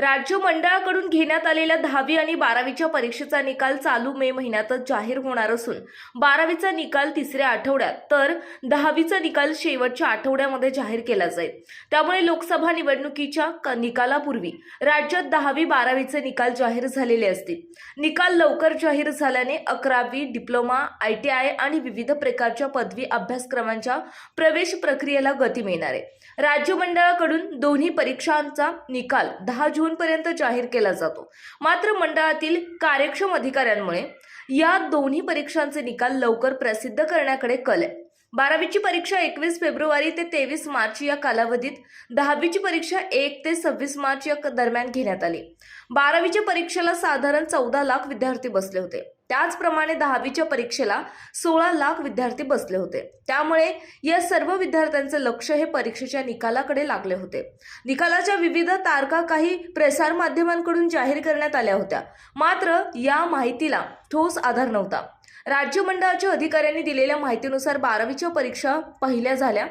राज्य मंडळाकडून घेण्यात आलेल्या दहावी आणि बारावीच्या परीक्षेचा निकाल चालू मे महिन्यातच जाहीर होणार असून बारावीचा निकाल तिसऱ्या आठवड्यात तर दहावीचा निकाल शेवटच्या आठवड्यामध्ये जाहीर केला जाईल. त्यामुळे लोकसभा निवडणुकीच्या क- निकालापूर्वी राज्यात दहावी बारावीचे निकाल जाहीर झालेले असतील. निकाल लवकर जाहीर झाल्याने अकरावी डिप्लोमा आय टी आय आणि विविध प्रकारच्या पदवी अभ्यासक्रमांच्या प्रवेश प्रक्रियेला गती मिळणार आहे. राज्य मंडळाकडून दोन्ही परीक्षांचा निकाल दहा जून पर्यंत जाहीर केला जातो. मात्र मंडळातील कार्यक्षम अधिकाऱ्यांमुळे या दोन्ही परीक्षांचे निकाल लवकर प्रसिद्ध करण्याकडे कल आहे. बारावीची परीक्षा एकवीस फेब्रुवारी ते तेवीस मार्च या कालावधीत दहावीची परीक्षा एक ते सव्वीस मार्च या क- दरम्यान घेण्यात आली. बारावीच्या परीक्षेला साधारण चौदा लाख विद्यार्थी बसले होते. त्याचप्रमाणे दहावीच्या परीक्षेला सोळा लाख विद्यार्थी बसले होते. त्यामुळे या सर्व विद्यार्थ्यांचं लक्ष हे परीक्षेच्या निकालाकडे लागले होते. निकालाच्या विविध तारखा काही प्रसारमाध्यमांकडून जाहीर करण्यात आल्या होत्या. मात्र या माहितीला ठोस आधार नव्हता. राज्य मंडळाच्या अधिकाऱ्यांनी दिलेल्या माहितीनुसार बारावीच्या परीक्षा पहिल्या झाल्या.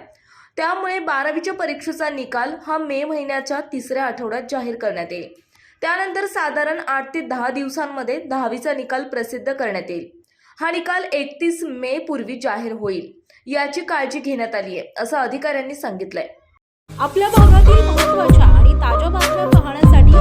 त्यामुळे बारावीच्या परीक्षेचा निकाल हा मे महिन्याच्या तिसऱ्या आठवड्यात जाहीर करण्यात येईल. त्यानंतर साधारण आठ ते दहा दिवसांमध्ये दहावीचा निकाल प्रसिद्ध करण्यात येईल. हा निकाल एकतीस मे पूर्वी जाहीर होईल याची काळजी घेण्यात आली आहे असं अधिकाऱ्यांनी सांगितलंय. आपल्या भागातील महत्त्वाच्या आणि ताज्या बातम्या पाहण्यासाठी